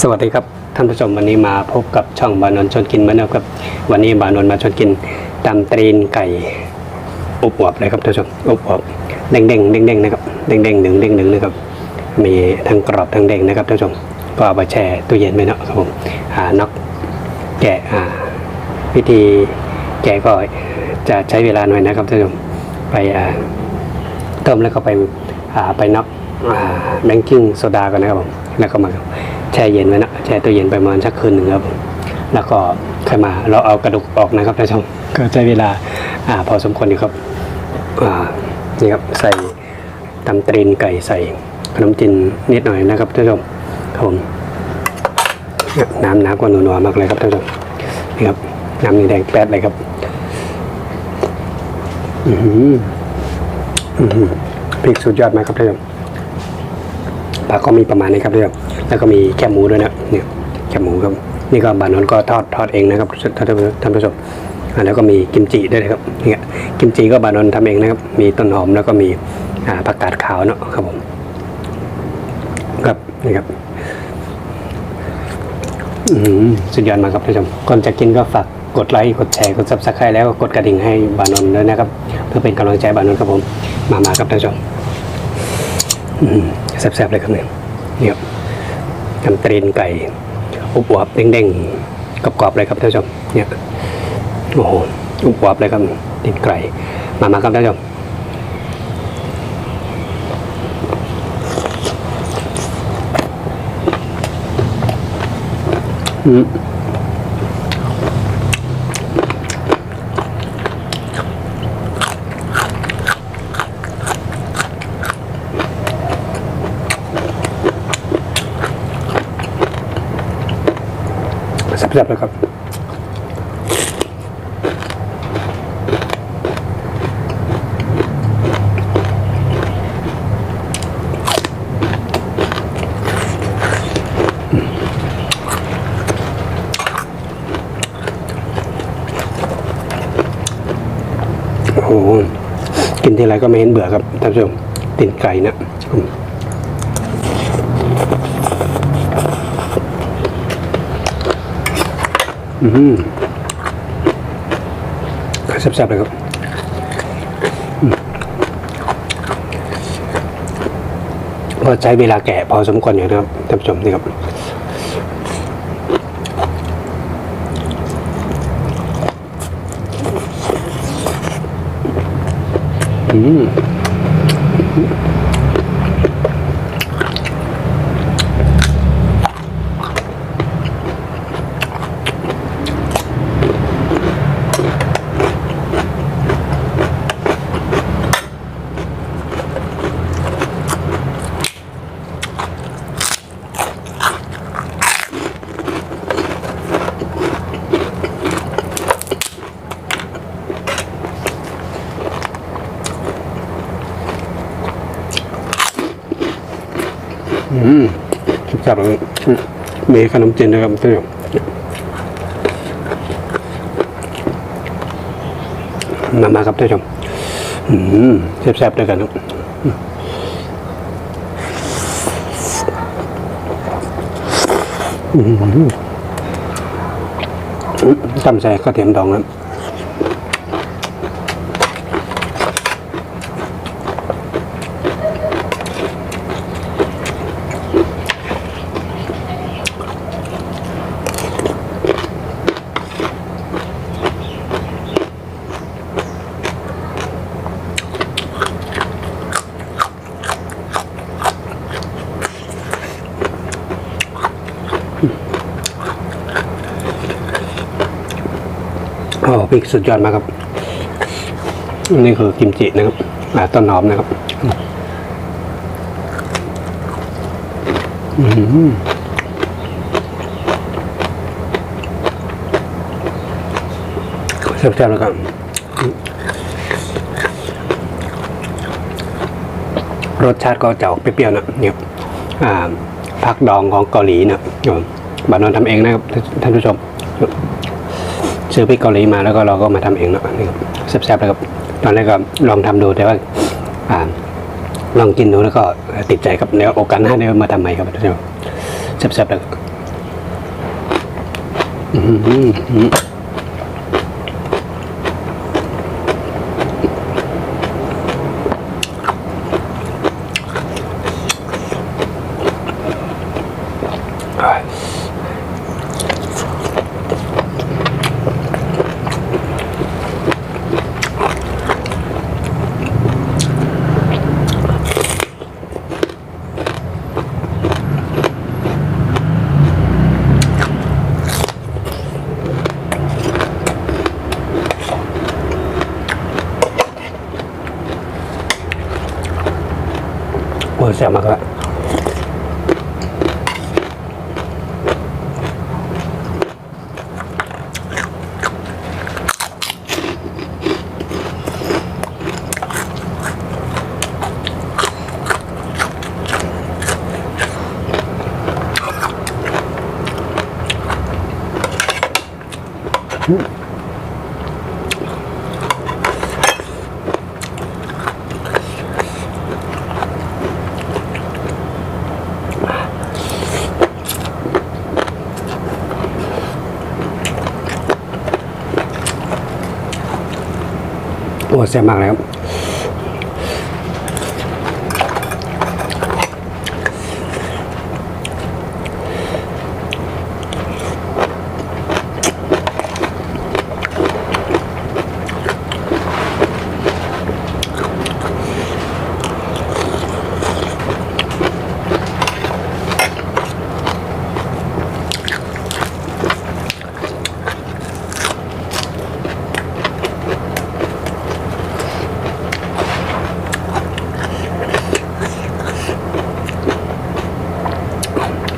สวัสดีครับท่านผู้ชมวันนี้มาพบกับช่องบานนชวนกินเหมือนเดิมครับ วันนี้บานนมาชวนกินตำตรีนไก่อบอวบเลยครับท่านผู้ชมอบอวบเด้งเด้งเด้งเด้งนะครับเด้งเด้งหนึ่งเด้งหนึ่งนะครับมีทั้งกรอบทั้งเด้งนะครับท่านผู้ชมก็เอาไปแช่ตู้เย็นไว้เนาะครับผมอ่าน็อกแกะอ่าวิธีแกะก็จะใช้เวลาหน่อยนะครับท่านผู้ชมไปอ่าต้มแล้วก็ไปอ่าไปน็อกแบงกิ้งโซดากันนะครับผม แล้วก็มาแช่เย็นไว้นะแช่ตู้เย็นไปประมาณสักคืนหนึ่งครับ แล้วก็ค่อยมาเราเอากระดูกออกนะครับท่านชมก็ใช้เวลาอ่าพอสมควรอยู่ครับอ่านี่ครับใส่ตำตรีนไก่ใส่ขนมจีนนิดหน่อยนะครับท่านชมครับผมน้ำน้ำก็นัวๆมากเลยครับท่านชมนี่ครับน้ำนี่แดงแป๊ดเลยครับอือหืออือหือพริกสุดยอดมากครับท่านชม ผักก็มีประมาณนี้ครับท่านแล้วก็มีแคบหมูด้วยนะเนี่ยแคบหมูครับนี่ก็บานนท์ก็ทอดทอดเองนะครับท่านผู้ท่านผู้ชมแล้วก็มีกิมจิด้วยนะครับเนี่ยกิมจิก็บานนท์ทำเองนะครับ มีต้นหอมแล้วก็มีผักกาดขาวเนาะครับผมครับนี่ครับสุดยอดมากครับท่านผู้ชมก่อนจะกินก็ฝากกดไลค์กดแชร์กดซับสไครต์แล้วก็กดกระดิ่งให้บานนท์ด้วยนะครับ เพื่อเป็นกำลังใจบานนท์ครับผม มามาครับท่านผู้ชมอืม แซ่บๆเลยครับเนี่ยนี่ครับทำตรีนไก่อุบวบๆเด้งๆกรอบๆเลยครับท่านผู้ชมเนี่ยโอ้โหอุบวบเลยครับตีนไก่มามาครับท่านผู้ชมอืม แซ่บเลยครับโอ้โหกินทีไรก็ไม่เห็นเบื่อครับท่านผู้ชมตินไก่นะ อืมอืมแซ่บๆเลยครับอืมก็ใช้เวลาแกะพอสมควรอยู่นะครับท่านผู้ชมนี่ครับอืม มีขนมจีนด้วยครับท่านผู้ชมมามาครับท่านผู้ชมแซ่บๆด้วยกันครับอืมอืมตำใส่กระเทียมดองครับ ริกสุดยอดมากครับ นี่คือกิมจินะครับอ่าต้นหอมนะครับอืมแซ่บๆแล้วครับรสชาติก็จะออกเปรี้ยวๆนะเนี่ยอ่าผักดองของเกาหลีนะบานนท์ทำเองนะครับท่านผู้ชม ซื้อพริกเกาหลีมาแล้วก็เราก็มาทำเองเนาะแซ่บๆแล้วกับตอนแรกก็ลองทำดูแต่ว่าอ่าลองกินดูแล้วก็ติดใจครับเดี๋ยวโอกาสหน้าเดี๋ยวมาทำใหม่ครับท่านผู้ชแซ่บๆแล้วอืม โอ้ โอ้แซ่บมากเลยครับ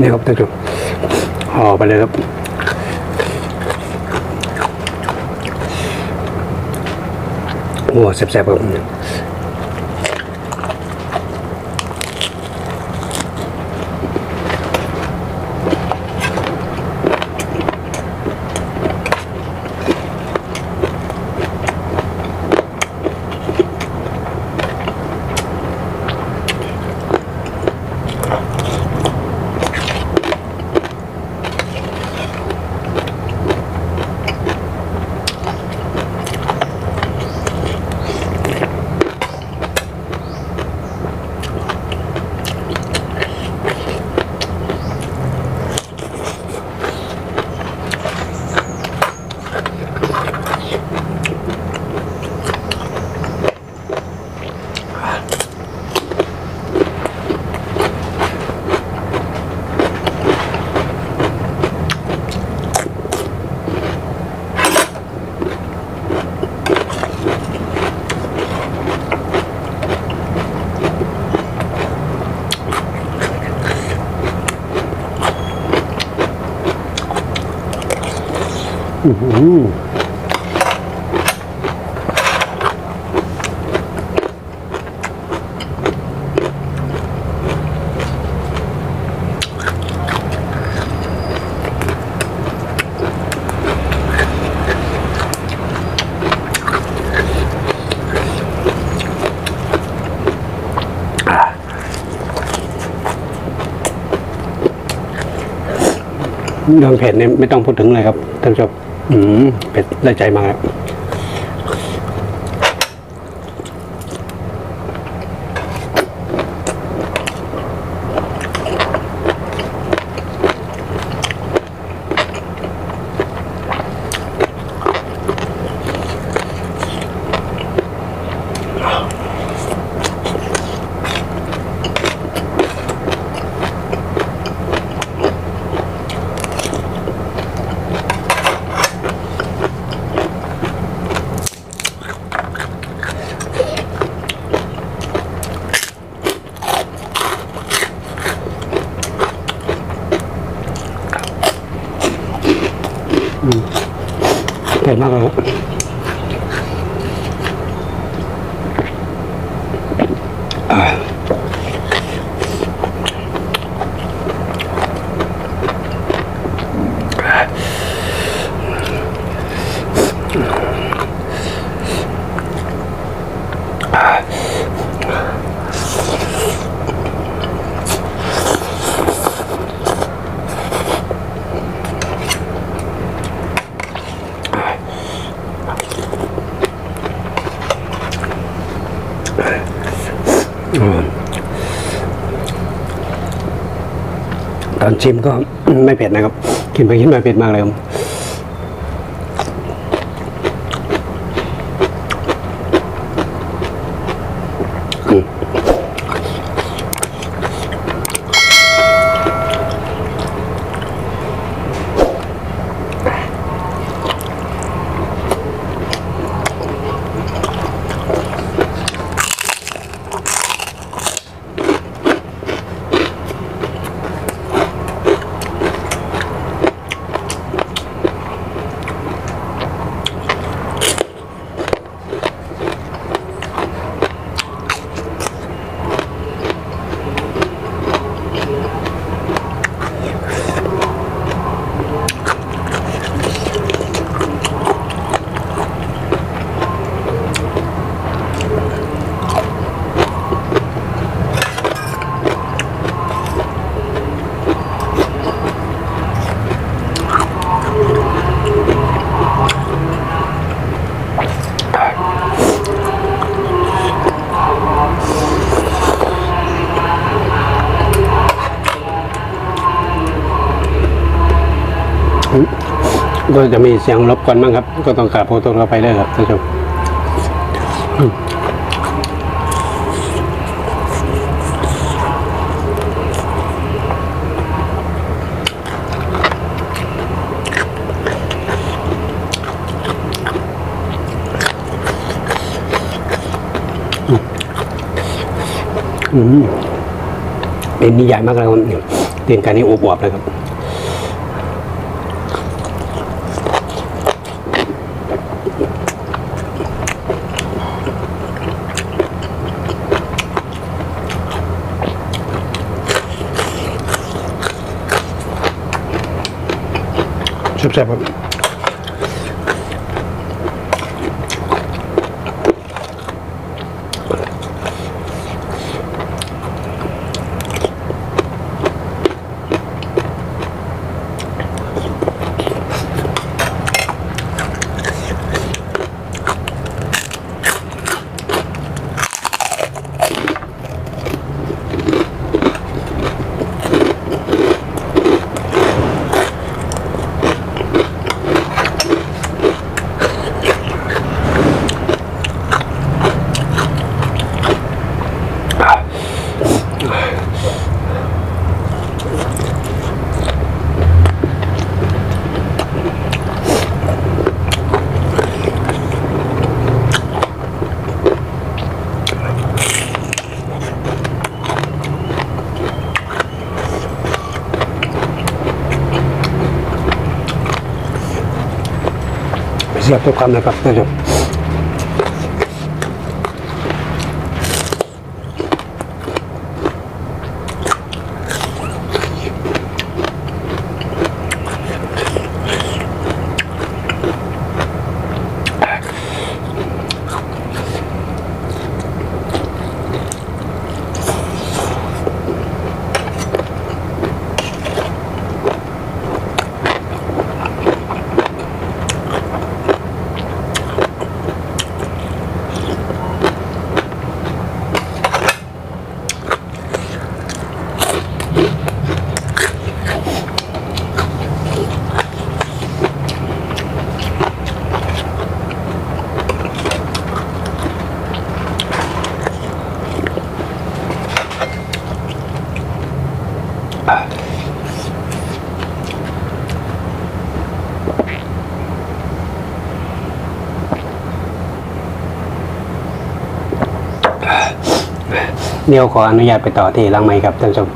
นี่ครับท่านผู้ชมห่อไปเลยครับโอ้แซ่บๆครับ เรื่องเผ็ดเนี่ยไม่ต้องพูดถึงเลยครับท่านผู้ชม อืมเผ็ดได้ใจมากแล้ว อ่ อนชิมก็ไม่เผ็ดนะครับ กินไปกินมาเผ็ดมากเลยครับ ก็จะมีเสียงรบกวนบ้างครับ ก็ต้องกราบขอโทษเราไปเลยครับท่านผู้ชมอืมเป็นนี่ใหญ่มากเลยครับเตียนการนี้อวบๆเลยครับ แซ่บๆ เสียบทุกคำนะครับท่านผู้ชมเดี๋ยวขออนุญาตไปต่อที่หลังไมค์ครับท่านผู้ชม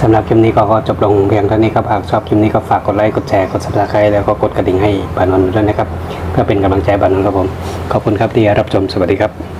สำหรับคลิปนี้ก็ขอจบลงเพียงเท่านี้ครับหากชอบคลิปนี้ก็ฝากกดไลค์กดแชร์กด subscribe แล้วก็กดกระดิ่งให้บานนท์ด้วยนะครับเพื่อเป็นกำลังใจบานนท์ครับผมขอบคุณครับที่รับชมสวัสดีครับ